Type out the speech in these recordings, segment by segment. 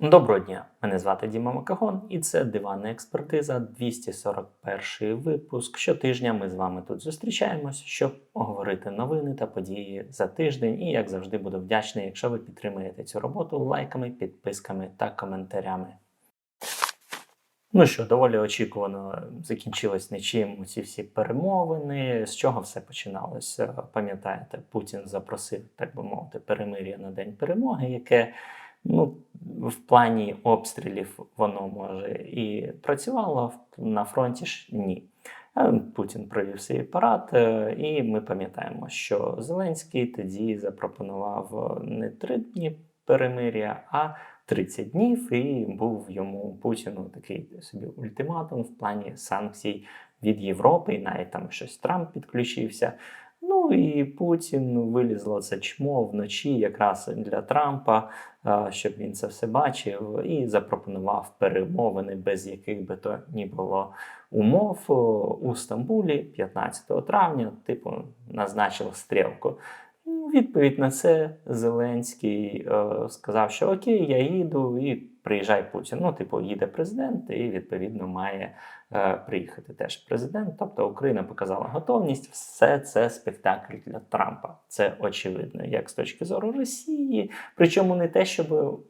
Доброго дня! Мене звати Діма Макагон, і це диванна експертиза, 241 випуск. Щотижня ми з вами тут зустрічаємось, щоб оговорити новини та події за тиждень. І як завжди буду вдячний, якщо ви підтримаєте цю роботу лайками, підписками та коментарями. Ну що, доволі очікувано закінчилось нічим ці всі перемовини. З чого все починалося? Пам'ятаєте, Путін запросив, так би мовити, перемир'я на день перемоги, яке ну, в плані обстрілів воно може і працювало на фронті ж ні. Путін провів свій парад, е, і ми пам'ятаємо, що Зеленський тоді запропонував не три дні перемир'я, а 30 днів, і був йому Путіну такий собі ультиматум в плані санкцій від Європи, і навіть там щось Трамп підключився. Ну і Путін вилізло це чмо вночі, якраз для Трампа, щоб він це все бачив, і запропонував перемовини, без яких би то ні було умов у Стамбулі 15 травня, типу, назначив стрілку. Відповідь на це Зеленський е, сказав, що окей, я їду, і приїжджає Путін. Ну, типу, їде президент, і відповідно має приїхати теж президент. Тобто Україна показала готовність. Все це спектакль для Трампа. Це очевидно, як з точки зору Росії. Причому не те, щоб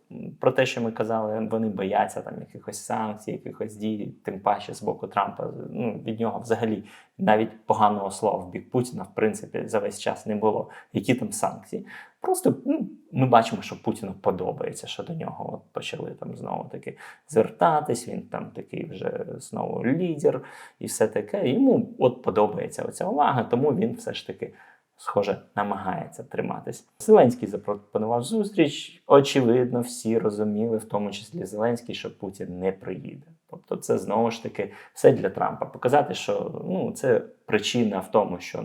про те, що ми казали, вони бояться там якихось санкцій, якихось дій, тим паче з боку Трампа. Ну від нього взагалі навіть поганого слова в бік Путіна, в принципі, за весь час не було. Які там санкції? Просто ну, ми бачимо, що Путіну подобається, що до нього от почали там знову таки звертатись. Він там такий вже знову лідер і все таке. Йому от подобається оця увага, тому він все ж таки. Схоже, намагається триматись. Зеленський запропонував зустріч. Очевидно, всі розуміли, в тому числі Зеленський, що Путін не приїде. Тобто, це знову ж таки все для Трампа. Показати, що ну це причина в тому, що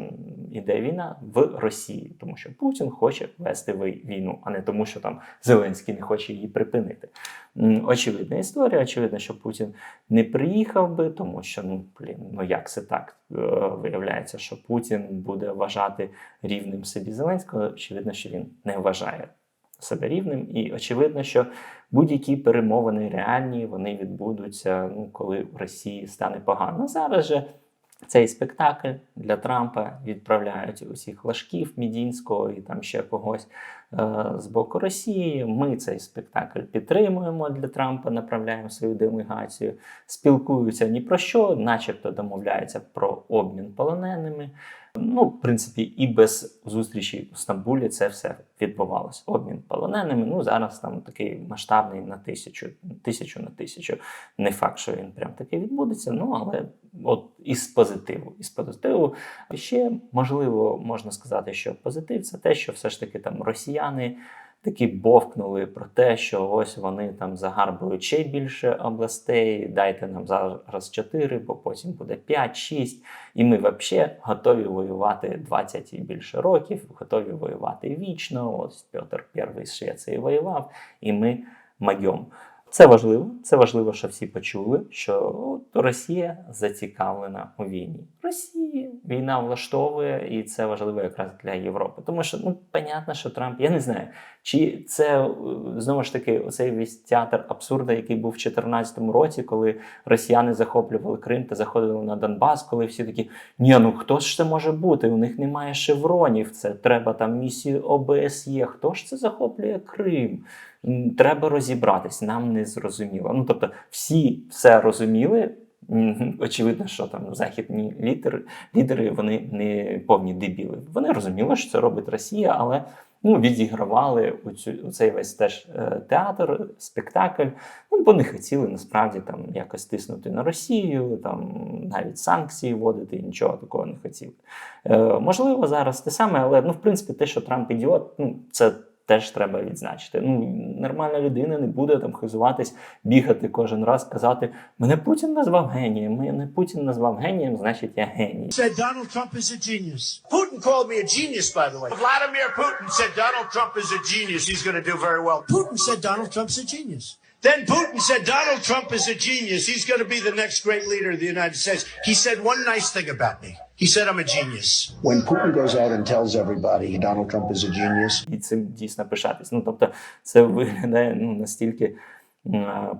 іде війна в Росії, тому що Путін хоче вести війну, а не тому, що там Зеленський не хоче її припинити. Очевидна історія. Очевидно, що Путін не приїхав би, тому що ну блін, ну як це так? Е, Виявляється, що Путін буде вважати рівним собі Зеленського. Очевидно, що він не вважає себе рівним, і очевидно, що будь-які перемовини реальні вони відбудуться, ну коли в Росії стане погано. Зараз же цей спектакль для Трампа відправляють усіх лашків Мідінського і там ще когось з боку Росії. Ми цей спектакль підтримуємо для Трампа, направляємо свою делегацію, спілкуються ні про що, начебто домовляються про обмін полоненими. Ну, в принципі, і без зустрічі у Стамбулі це все відбувалося. Обмін полоненими. Ну зараз там такий масштабний на тисячу, тисячу на тисячу. Не факт, що він прям таки відбудеться. Ну але от із позитиву. Із позитиву ще можливо можна сказати, що позитив це те, що все ж таки там росіяни. Такі бовкнули про те, що ось вони там загарбують ще більше областей. Дайте нам зараз 4, бо потім буде 5, 6. І ми взагалі готові воювати 20 і більше років, готові воювати вічно. Ось Петр І Швеції воював, і ми майом. Це важливо. Це важливо, що всі почули, що Росія зацікавлена у війні. Росії війна влаштовує, і це важливо якраз для Європи. Тому що ну понятно, що Трамп, я не знаю, чи це е, знову ж таки оцей весь театр абсурда, який був в 2014 році, коли росіяни захоплювали Крим та заходили на Донбас, коли всі такі: ні, ну хто ж це може бути? У них немає шевронів. Це треба там місію ОБСЄ. Хто ж це захоплює Крим? Треба розібратись, нам не зрозуміло. Ну тобто, всі все розуміли. Очевидно, що там західні лідери, лідери вони не повні дебіли. Вони розуміли, що це робить Росія, але ну, відігравали у, цю, у цей весь теж е, театр, спектакль. Ну, бо не хотіли насправді там якось тиснути на Росію, там навіть санкції вводити, нічого такого не хотіли. Е, можливо, зараз те саме, але ну, в принципі, те, що Трамп ідіот, ну це. Теж треба відзначити. Ну, нормальна людина не буде там хизуватись, бігати кожен раз, казати: мене Путін назвав генієм, мене Путін назвав генієм, значить я геній. said Donald Trump is a genius. Putin called me a genius, by the way. Vladimir Putin said Donald Trump is a genius. He's going to do very well. Putin said Donald Trump's a genius. Then Putin said Donald Trump is a genius. He's going to be the next great leader of the United States. He said one nice thing about me. He said I'm a genius. when Putin goes out and tells everybody Donald Trump is a genius, І цим дійсно пишатись. Ну тобто, це виглядає ну настільки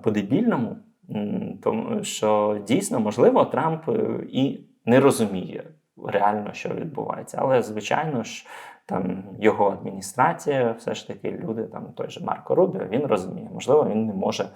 по-дебільному, тому що дійсно, можливо, Трамп е, і не розуміє реально, що відбувається. Але, звичайно ж, там його адміністрація, все ж таки, люди, там той же Марко Рубіо, він розуміє. Можливо, він не може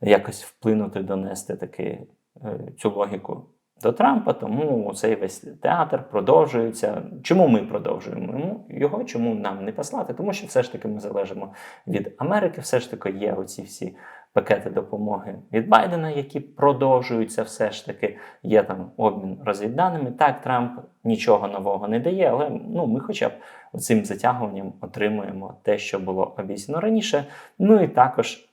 якось вплинути, донести таки е, цю логіку до Трампа, тому цей весь театр продовжується. Чому ми продовжуємо його? Чому нам не послати? Тому що все ж таки ми залежимо від Америки, все ж таки є оці всі пакети допомоги від Байдена, які продовжуються. Все ж таки є там обмін розвідданими. Так, Трамп нічого нового не дає, але ну ми, хоча б цим затягуванням, отримуємо те, що було обіцяно раніше. Ну і також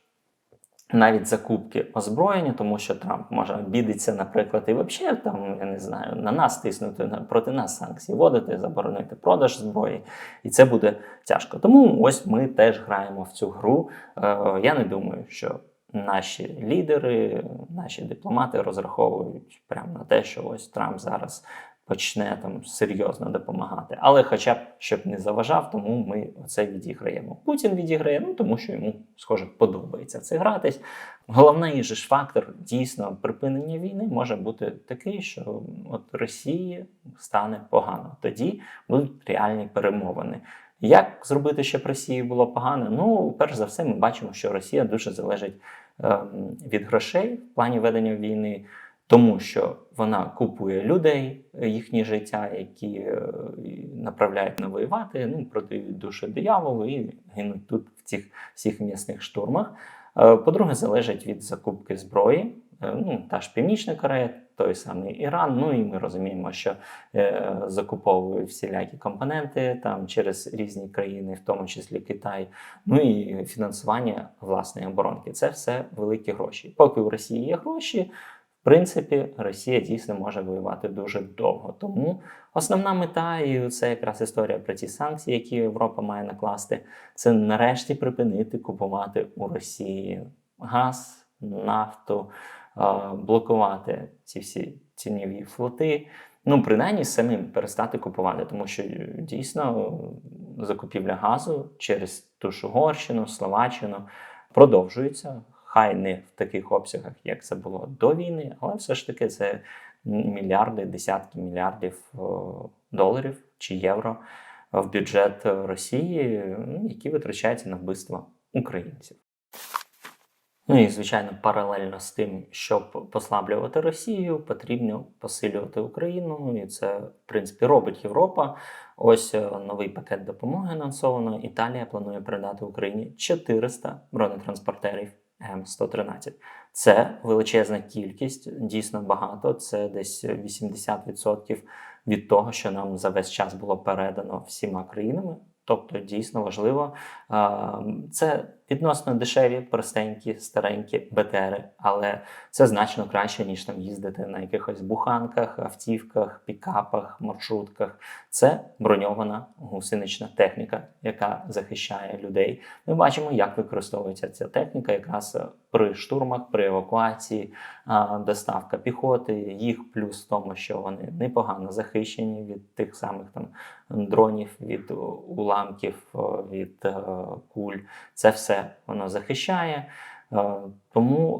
навіть закупки озброєння, тому що Трамп може обідеться, наприклад, і взагалі там, я не знаю, на нас тиснути на- проти нас санкції вводити, заборонити продаж зброї, і це буде тяжко. Тому ось ми теж граємо в цю гру. Е, Я не думаю, що наші лідери, наші дипломати розраховують прямо на те, що ось Трамп зараз. Почне там серйозно допомагати, але хоча б щоб не заважав, тому ми це відіграємо. Путін відіграє, ну тому що йому схоже подобається це гратись. Головний же ж фактор дійсно припинення війни може бути такий, що от Росії стане погано. Тоді будуть реальні перемовини. Як зробити, щоб Росії було погано? Ну, перш за все, ми бачимо, що Росія дуже залежить ем, від грошей в плані ведення війни, тому що вона купує людей, е, їхні життя, які е, направляють на воювати, ну, продають душу дияволу і гинуть тут в цих всіх м'ясних штурмах. Е, По-друге, залежить від закупки зброї. Ну, та ж Північна Корея, той самий Іран. Ну і ми розуміємо, що е, закуповують всілякі компоненти там через різні країни, в тому числі Китай. Ну і фінансування власної оборонки. Це все великі гроші. Поки у Росії є гроші, в принципі, Росія дійсно може воювати дуже довго. Тому основна мета, і це якраз історія про ті санкції, які Європа має накласти, це нарешті припинити купувати у Росії газ, нафту, блокувати ці всі тіньові флоти. Ну, принаймні самим перестати купувати, тому що е, дійсно закупівля газу через ту ж Угорщину, Словаччину продовжується. Хай не в таких обсягах, як це було до війни, але все ж таки це мільярди, десятки мільярдів е, доларів чи євро в бюджет Росії, які витрачаються на вбивство українців. Ну і звичайно, паралельно з тим, щоб послаблювати Росію, потрібно посилювати Україну, і це в принципі робить Європа. Ось е, новий пакет допомоги анонсовано. Італія планує передати Україні 400 бронетранспортерів М113. Це величезна кількість, дійсно багато. Це десь 80% від того, що нам за весь час було передано всіма країнами. Тобто дійсно важливо. Це відносно дешеві, простенькі, старенькі БТРи, але це значно краще, ніж там їздити на якихось буханках, автівках, пікапах, маршрутках. Це броньована гусенична техніка, яка захищає людей. Ми бачимо, як використовується ця техніка якраз при штурмах, при евакуації, доставка піхоти, їх плюс в тому, що вони непогано захищені від тих самих там дронів, від уламків, від е, куль. Це все воно захищає. Е, Тому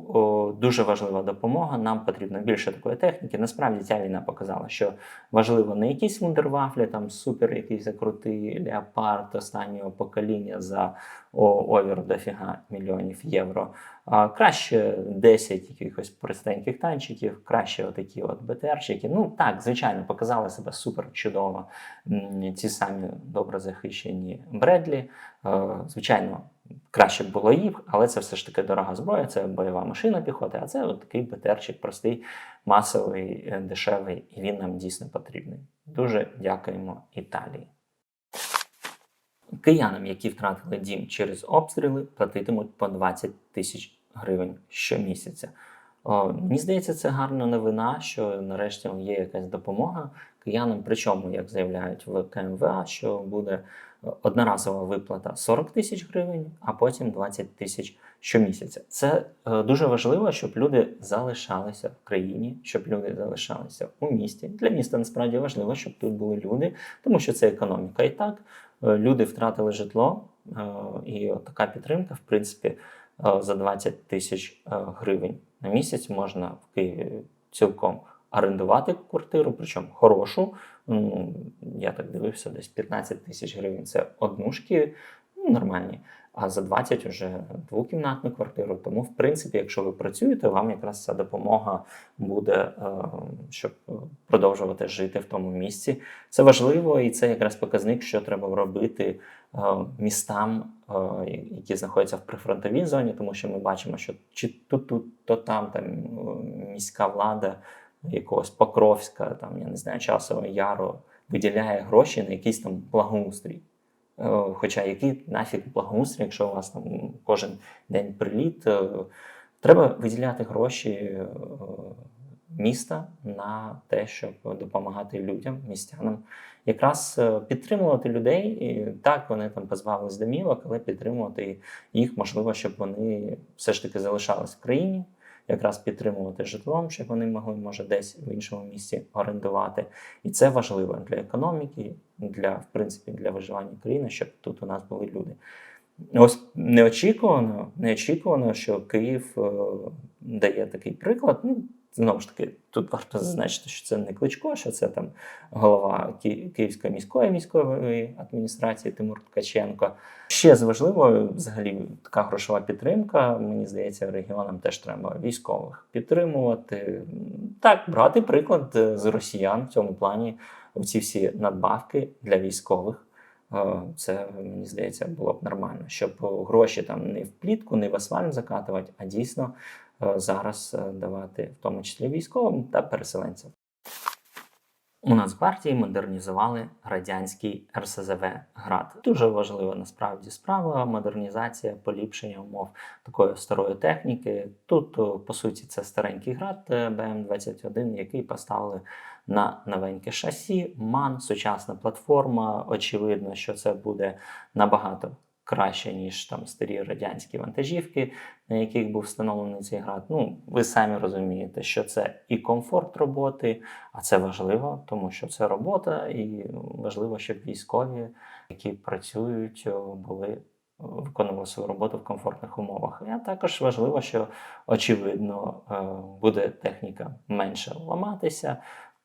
дуже важлива допомога. Нам потрібно більше такої техніки. Насправді ця війна показала, що важливо не якісь вундервафлі, там супер якийсь крутий леопард останнього покоління за о, овер дофіга мільйонів євро. А краще 10 якихось простеньких танчиків, краще отакі от БТРчики. Ну так, звичайно, показали себе супер чудово. Ці самі добре захищені Бредлі. Е, Звичайно, краще б було їх, але це все ж таки дорога зброя, це бойова машина піхоти, а це от такий БТРчик простий, масовий, е, дешевий, і він нам дійсно потрібний. Дуже дякуємо Італії. Киянам, які втратили дім через обстріли, платитимуть по 20 тисяч гривень щомісяця. О, мені здається, це гарна новина, що нарешті є якась допомога киянам. Причому, як заявляють в КМВА, що буде одноразова виплата 40 тисяч гривень, а потім 20 тисяч щомісяця. Це е, дуже важливо, щоб люди залишалися в країні, щоб люди залишалися у місті. Для міста насправді важливо, щоб тут були люди, тому що це економіка. І так е, люди втратили житло, е, і от така підтримка, в принципі, е, за 20 тисяч е, гривень на місяць можна в Києві цілком орендувати квартиру, причому хорошу. Ну, я так дивився, десь 15 тисяч гривень це однушки ну, нормальні, а за 20 вже двокімнатну квартиру. Тому, в принципі, якщо ви працюєте, вам якраз ця допомога буде, е, щоб продовжувати жити в тому місці. Це важливо, і це якраз показник, що треба робити містам, е, які знаходяться в прифронтовій зоні, тому що ми бачимо, що чи то тут, то там, там е, міська влада якогось Покровська, там я не знаю, часового яру виділяє гроші на якийсь там благоустрій. Е, Хоча який нафіг благоустрій, якщо у вас там кожен день приліт, е, треба виділяти гроші е, міста на те, щоб допомагати людям, містянам, якраз е, підтримувати людей. І так вони там позбавились домівок, але підтримувати їх можливо, щоб вони все ж таки залишались в країні. Якраз підтримувати житлом, щоб вони могли, може, десь в іншому місці орендувати. І це важливо для економіки, для в принципі для виживання країни, щоб тут у нас були люди. Ось неочікувано, неочікувано, що Київ е, дає такий приклад. Ну, знову ж таки, тут варто зазначити, що це не Кличко, що це там голова Ки- Київської міської міської адміністрації Тимур Ткаченко. Ще з важливо, взагалі, така грошова підтримка. Мені здається, регіонам теж треба військових підтримувати. Так, брати приклад е, з росіян в цьому плані. Ці всі надбавки для військових. Е, Це мені здається було б нормально, щоб гроші там не в плітку, не в асфальт закатувати, а дійсно зараз е, давати, в тому числі військовим та переселенцям. У Нацгвардії модернізували радянський РСЗВ ГРАД. Дуже важлива насправді справа модернізація, поліпшення умов такої старої техніки. Тут, по суті, це старенький град е, БМ-21, який поставили на новеньке шасі, МАН, сучасна платформа. Очевидно, що це буде набагато краще, ніж там старі радянські вантажівки, на яких був встановлений цей град. Ну, ви самі розумієте, що це і комфорт роботи, а це важливо, тому що це робота, і важливо, щоб військові, які працюють, були виконували свою роботу в комфортних умовах. А також важливо, що очевидно е, буде техніка менше ламатися,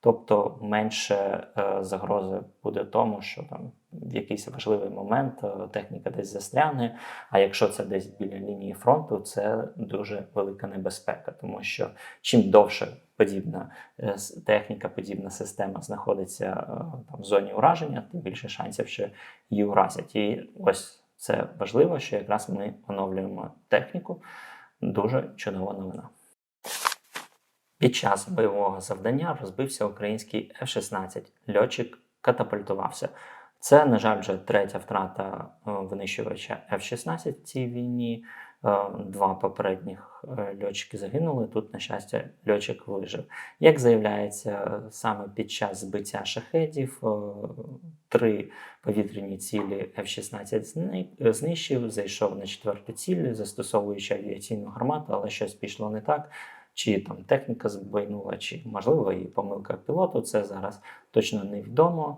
тобто менше е, загрози буде тому, що там в якийсь важливий момент е, техніка десь застрягне. А якщо це десь біля лінії фронту, це дуже велика небезпека, тому що чим довше подібна е, техніка, подібна система знаходиться е, там, в зоні ураження, тим більше шансів, що її уразять. І ось це важливо, що якраз ми оновлюємо техніку. Дуже чудова новина. Під час бойового завдання розбився український F-16. Льотчик катапультувався. Це, на жаль, вже третя втрата е, винищувача F-16 в цій війні. Е, Два попередніх е, льотчики загинули. Тут, на щастя, льотчик вижив. Як заявляється, саме під час збиття шахедів три повітряні цілі F-16 знищив, зайшов на четверту ціль, застосовуючи авіаційну гармату, але щось пішло не так. Чи там техніка збойнула, чи можливо і помилка пілоту. Це зараз точно невідомо.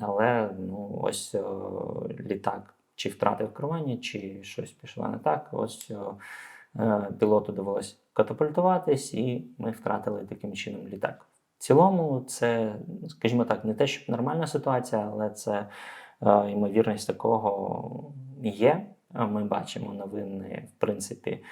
Але ну ось е, літак чи втратив керування, чи щось пішло не так. Ось е, е, пілоту довелось катапультуватись, і ми втратили таким чином літак. В цілому, це, скажімо так, не те, щоб нормальна ситуація, але це ймовірність такого є. Ми бачимо новини, в принципі,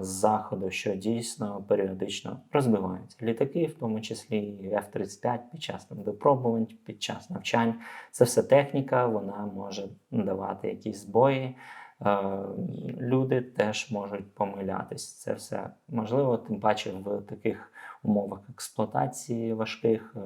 з заходу, що дійсно періодично розбиваються літаки, в тому числі і F-35 під час там, випробувань, під час навчань. Це все техніка, вона може давати якісь збої. Люди теж можуть помилятись. Це все можливо, тим паче в таких умовах експлуатації важких. е,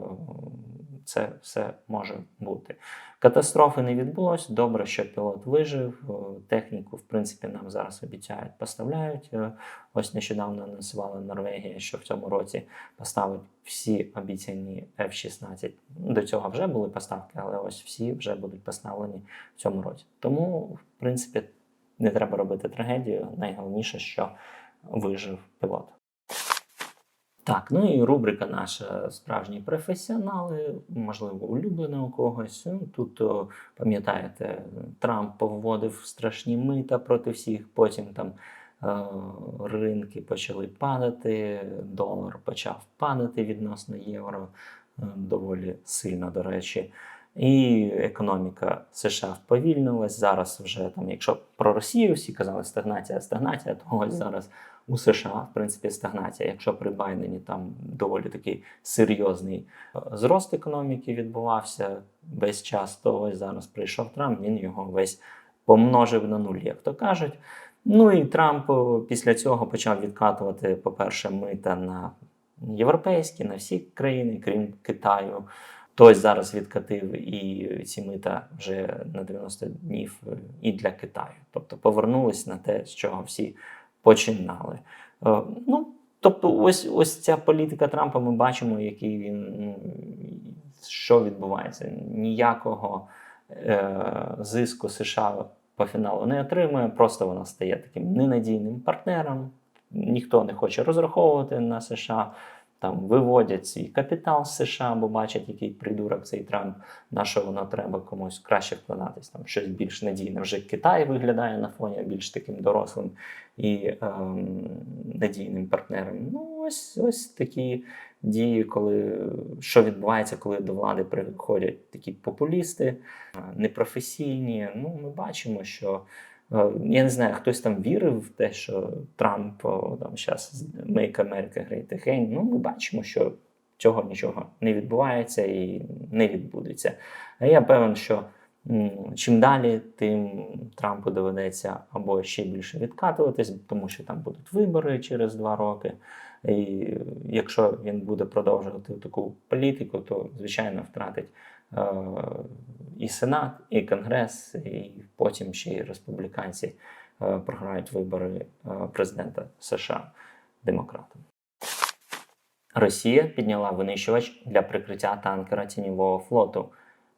Це все може бути. Катастрофи не відбулось. Добре, що пілот вижив. Е, Техніку, в принципі, нам зараз обіцяють, поставляють. Е, Ось нещодавно анонсувала Норвегія, що в цьому році поставить всі обіцяні F-16. До цього вже були поставки, але ось всі вже будуть поставлені в цьому році. Тому, в принципі, не треба робити трагедію. Найголовніше, що вижив пілот. Так, ну і рубрика наша справжні професіонали, можливо, улюблена у когось. Ну, тут пам'ятаєте, Трамп повводив страшні мита проти всіх, потім там е, ринки почали падати, долар почав падати відносно євро е, доволі сильно, до речі. І економіка США вповільнилась. Зараз вже там, якщо про Росію всі казали стагнація, стагнація, то ось зараз у США, в принципі, стагнація. Якщо при Байдені там доволі такий серйозний е, зрост економіки відбувався весь час, то ось зараз прийшов Трамп, він його весь помножив на нуль, як то кажуть. Ну і Трамп е, після цього почав відкатувати, по-перше, мита на європейські, на всі країни, крім Китаю. Хтось зараз відкатив і ці мита вже на 90 днів е, і для Китаю. Тобто повернулись на те, з чого всі починали. Е, Ну, тобто, ось ось ця політика Трампа, ми бачимо, який він ну, що відбувається. Ніякого е, зиску США по фіналу не отримує, просто вона стає таким ненадійним партнером. Ніхто не хоче розраховувати на США. Там виводять свій капітал з США, бо бачать, який придурок цей Трамп, на що воно треба комусь краще вкладатись, там щось більш надійне. Вже Китай виглядає на фоні більш таким дорослим і ем, надійним партнером. Ну, ось ось такі дії, коли що відбувається, коли до влади приходять такі популісти, е, непрофесійні. Ну, ми бачимо, що. Е, Я не знаю, хтось там вірив в те, що Трамп там зараз Make America Great Again. Ну, ми бачимо, що цього нічого не відбувається і не відбудеться. А я певен, що чим далі, тим Трампу доведеться або ще більше відкатуватись, тому що там будуть вибори через два роки. І якщо він буде продовжувати таку політику, то звичайно втратить е, і Сенат, і Конгрес, і потім ще й республіканці е, програють вибори е, президента США демократам. Росія підняла винищувач для прикриття танкера тіньового флоту.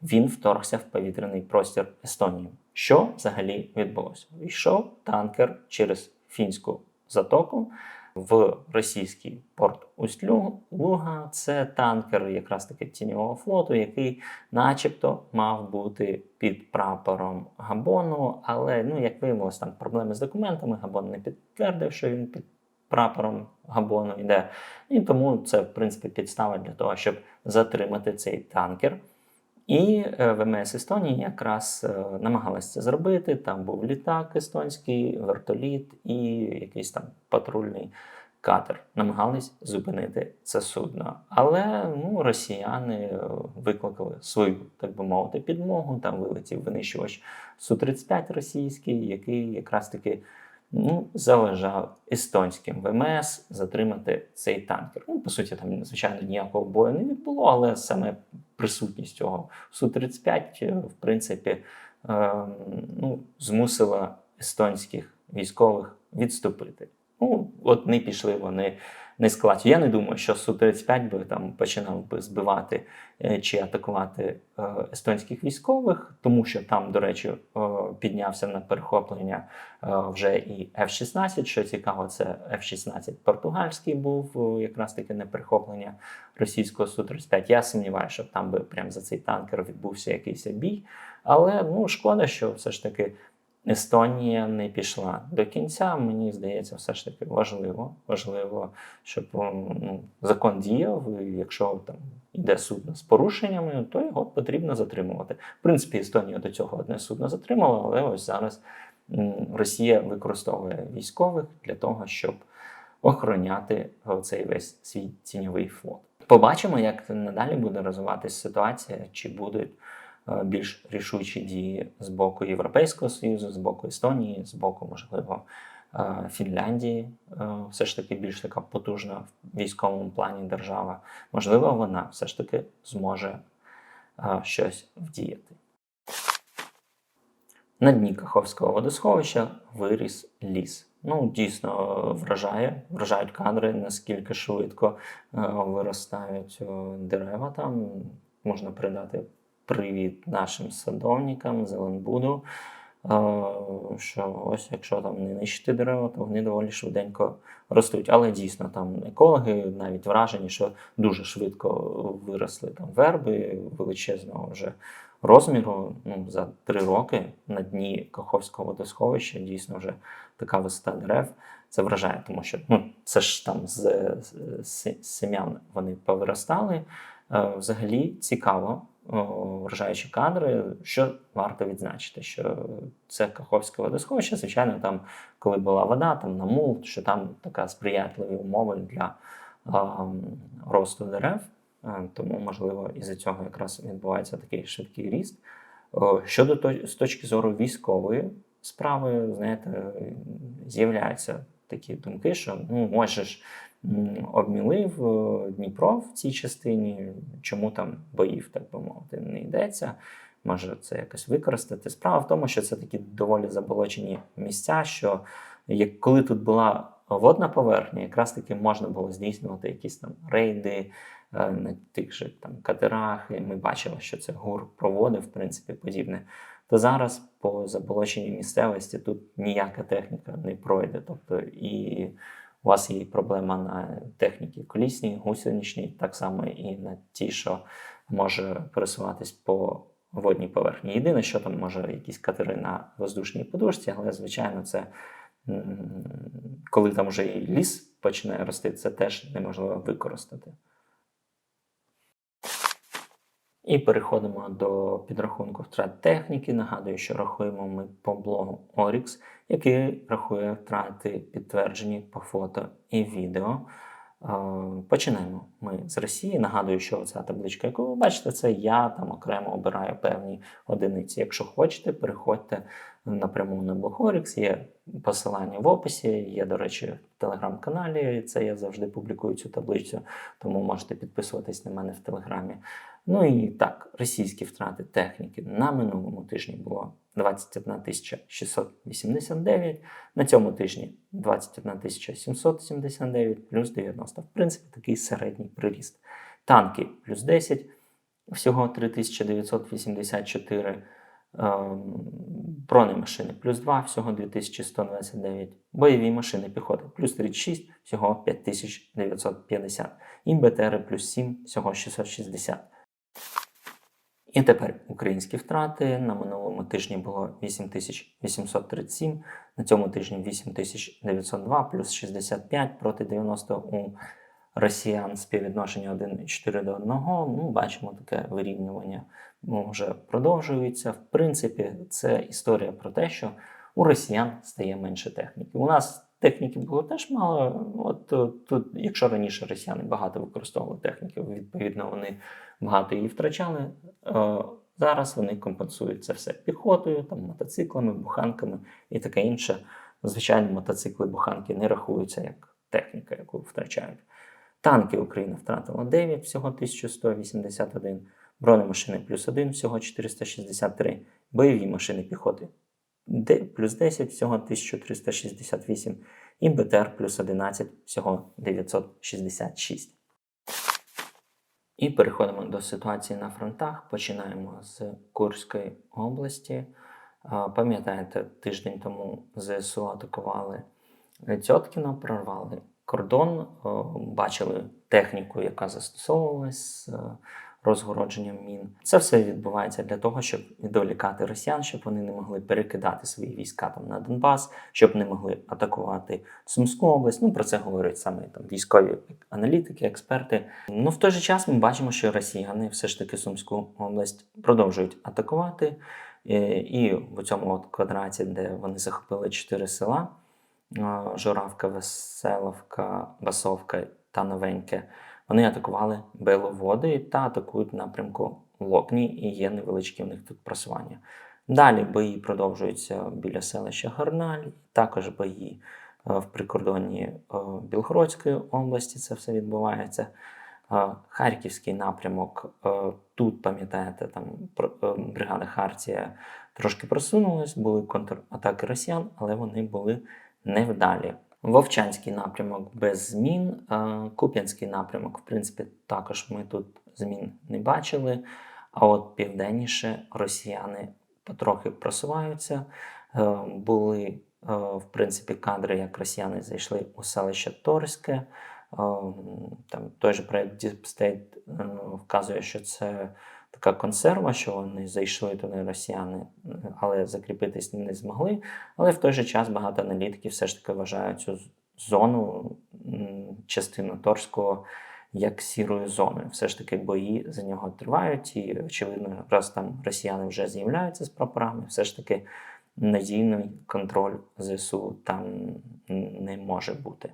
Він вторгся в повітряний простір Естонії. Що взагалі відбулося? Йшов танкер через фінську затоку в російський порт Усть-Луга. Це танкер якраз таки тіньового флоту, який, начебто, мав бути під прапором Габону. Але, ну, як виявилось, там проблеми з документами. Габон не підтвердив, що він під прапором Габону йде. І тому це, в принципі, підстава для того, щоб затримати цей танкер. І е, ВМС Естонії якраз е, намагалась це зробити. Там був літак естонський, вертоліт і якийсь там патрульний катер. Намагались зупинити це судно. Але ну, росіяни е, викликали свою, так би мовити, підмогу. Там вилетів винищувач Су-35 російський, який якраз таки ну, заважав естонським ВМС затримати цей танкер. Ну, по суті, там, звичайно, ніякого бою не відбуло, але саме присутність цього Су-35, е, в принципі, е, ну, змусила естонських військових відступити. Ну, от не пішли вони не складі. Я не думаю, що Су-35 би там починав би збивати е, чи атакувати е, естонських військових, тому що там, до речі, піднявся на перехоплення е, вже і F-16. Що цікаво, це F-16 португальський був якраз таки на перехоплення російського Су-35. Я сумніваюся, що там би прямо за цей танкер відбувся якийсь бій. Але ну шкода, що все ж таки. Естонія не пішла до кінця. Мені здається, все ж таки важливо, важливо, щоб ну, закон діяв. І якщо там йде судно з порушеннями, то його потрібно затримувати. В принципі, Естонія до цього одне судно затримала, але ось зараз Росія використовує військових для того, щоб охороняти цей весь свій тіньовий флот. Побачимо, як надалі буде розвиватися ситуація, чи будуть більш рішучі дії з боку Європейського Союзу, з боку Естонії, з боку, можливо, е, Фінляндії. Е, Все ж таки більш така потужна в військовому плані держава. Можливо, вона все ж таки зможе е, щось вдіяти. На дні Каховського водосховища виріс ліс. Ну, дійсно вражає, вражають кадри, наскільки швидко е, виростають е, дерева там. Можна передати привіт нашим садовникам, Зеленбуду. що ось якщо там не нищити дерева, то вони доволі швиденько ростуть. Але дійсно там екологи навіть вражені, що дуже швидко виросли там верби величезного вже розміру. Ну, за три роки на дні Каховського водосховища дійсно вже така висота дерев. Це вражає, тому що ну, це ж там з, з, з семян вони повиростали. Е, Взагалі цікаво, вражаючі кадри. Що варто відзначити, що це Каховське водосховище, звичайно, там, коли була вода, там намул, що там така сприятливі умови для росту дерев. Тому, можливо, із-за цього якраз відбувається такий швидкий ріст. Щодо з точки зору військової справи, знаєте, з'являються такі думки, що ну, може ж обмілив е, Дніпро в цій частині, чому там боїв, так би мовити, не йдеться. Може це якось використати. Справа в тому, що це такі доволі заболочені місця, що як коли тут була водна поверхня, якраз таки можна було здійснювати якісь там рейди е, на тих же там катерах. І ми бачили, що це ГУР проводив, в принципі, подібне. То зараз по заболоченій місцевості тут ніяка техніка не пройде. Тобто і у вас є проблема на техніці колісній, гусеничній, так само і на тій, що може пересуватись по водній поверхні. Єдине, що там може якісь катери на воздушній подушці, але звичайно, це коли там вже і ліс починає рости, це теж неможливо використати. І переходимо до підрахунку втрат техніки. Нагадую, що рахуємо ми по блогу Orix, який рахує втрати підтверджені по фото і відео. Е, Починаємо ми з Росії. Нагадую, що ця табличка, яку ви бачите, це я там окремо обираю певні одиниці. Якщо хочете, переходьте напряму на блог Orix. Є посилання в описі. Є, до речі, в телеграм-каналі. Це я завжди публікую цю таблицю, тому можете підписуватись на мене в телеграмі. Ну і так, російські втрати техніки на минулому тижні було 21 689, на цьому тижні 21 779 плюс 90. В принципі, такий середній приріст. Танки плюс 10, всього 3984. ем, Бронемашини плюс 2, всього 2129. Бойові машини піхоти плюс 36, всього 5950. І БТРи плюс 7, всього 660. І тепер українські втрати. На минулому тижні було 8837, на цьому тижні 8902 плюс 65 проти 90 у росіян співвідношення 1,4 до 1. Ну, бачимо таке вирівнювання вже продовжується. В принципі, це історія про те, що у росіян стає менше техніки. У нас техніки було теж мало. От е, тут, якщо раніше росіяни багато використовували техніки, відповідно, вони багато її втрачали. Е, Зараз вони компенсують це все піхотою, там, мотоциклами, буханками і таке інше. Звичайно, мотоцикли, буханки не рахуються як техніка, яку втрачають. Танки Україна втратила 9, всього 1181, бронемашини плюс 1, всього 463, бойові машини піхоти плюс 10, всього 1368, і БТР плюс 11, всього 966. І переходимо до ситуації на фронтах. Починаємо з Курської області. Пам'ятаєте, тиждень тому ЗСУ атакували Цьоткіно, прорвали кордон, бачили техніку, яка застосовувалась розгородженням мін. Це все відбувається для того, щоб відволікати росіян, щоб вони не могли перекидати свої війська там на Донбас, щоб не могли атакувати Сумську область. Ну про це говорять саме там військові аналітики, експерти. Ну в той же час ми бачимо, що росіяни все ж таки Сумську область продовжують атакувати. Е, І в цьому от квадраті, де вони захопили чотири села: е, Журавка, Веселовка, Басовка та Новеньке, вони атакували Беловоди та атакують напрямку Локні, і є невеличкі в них тут просування. Далі бої продовжуються біля селища Горналь, також бої е, в прикордонні е, Білгородської області. Це все відбувається. Е, Харківський напрямок. Тут, пам'ятаєте, там бригада Хартія трошки просунулась, були контратаки росіян, але вони були невдалі. Вовчанський напрямок без змін. е, Куп'янський напрямок, в принципі, також ми тут змін не бачили. А от південніше росіяни потрохи просуваються. Е, Були, е, в принципі, кадри, як росіяни зайшли у селище Торське. Там той же проект е, вказує, що це така консерва, що вони зайшли туди росіяни, але закріпитись не змогли. Але в той же час багато аналітиків все ж таки вважають цю зону, частину Торського, як сірою зоною. Все ж таки бої за нього тривають, і очевидно, раз там росіяни вже з'являються з прапорами, все ж таки надійний контроль ЗСУ там не може бути.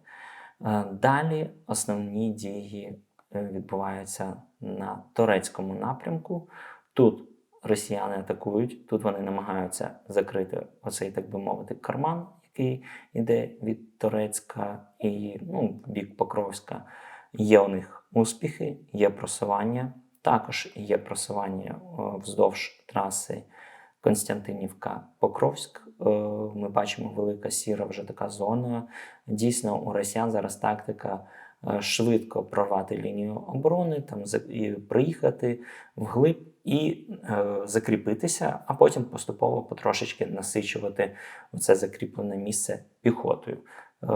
Е, Далі основні дії е, відбуваються на турецькому напрямку. Тут росіяни атакують, тут вони намагаються закрити оцей, так би мовити, карман, який йде від Турецька і ну, бік Покровська. Є у них успіхи, є просування. Також є просування е, вздовж траси Константинівка-Покровськ. Е, Ми бачимо велика сіра вже така зона. Дійсно, у росіян зараз тактика швидко прорвати лінію оборони, там і приїхати вглиб і е, закріпитися, а потім поступово потрошечки насичувати це закріплене місце піхотою. Е,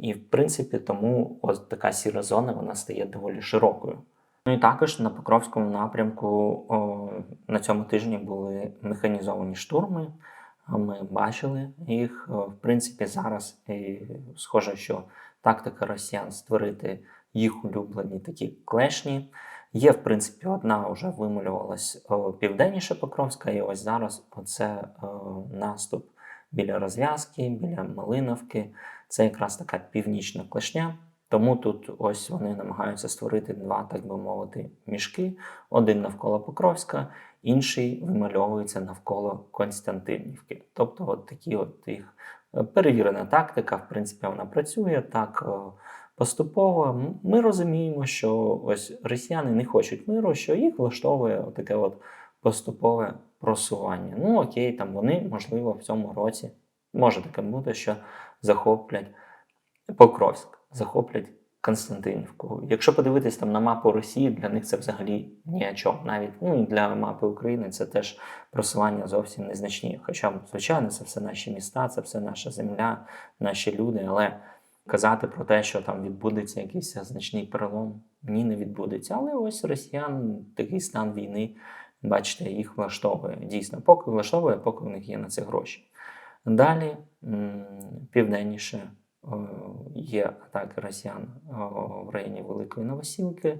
І в принципі, тому ось така сіра зона вона стає доволі широкою. Ну і також на Покровському напрямку о, на цьому тижні були механізовані штурми. Ми бачили їх. В принципі, зараз і схоже, що тактика росіян створити їх улюблені такі клешні. Є, в принципі, одна вже вималювалась о, південніше Покровська, і ось зараз оце наступ біля розв'язки, біля Малиновки. Це якраз така північна клешня. Тому тут ось вони намагаються створити два, так би мовити, мішки: один навколо Покровська, інший вимальовується навколо Константинівки. Тобто, от такі от їх е, перевірена тактика, в принципі, вона працює так е, поступово. Ми розуміємо, що ось росіяни не хочуть миру, що їх влаштовує таке от поступове просування. Ну окей, там вони, можливо, в цьому році може таке бути, що захоплять Покровськ, захоплять Константинівку. Якщо подивитись там на мапу Росії, для них це взагалі ні о чому. Навіть ну, для мапи України це теж просування зовсім незначні. Хоча, звичайно, це все наші міста, це все наша земля, наші люди. Але казати про те, що там відбудеться якийсь значний перелом, ні, не відбудеться. Але ось росіян такий стан війни, бачите, їх влаштовує. Дійсно, поки влаштовує, поки у них є на це гроші. Далі південніше є атаки росіян е, в районі Великої Новосілки.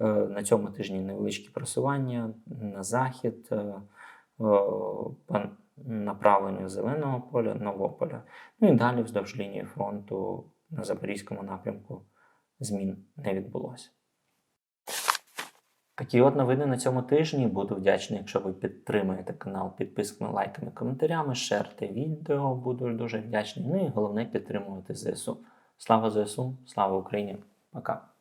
Е, На цьому тижні невеличкі просування на захід е, е, по направленню зеленого поля, Новополя. Ну і далі вздовж лінії фронту на Запорізькому напрямку змін не відбулося. Такі от новини на цьому тижні. Буду вдячний, якщо ви підтримаєте канал підписками, лайками, коментарями, шерте відео, буду дуже вдячний. Ну і головне підтримувати ЗСУ. Слава ЗСУ, слава Україні! Пока!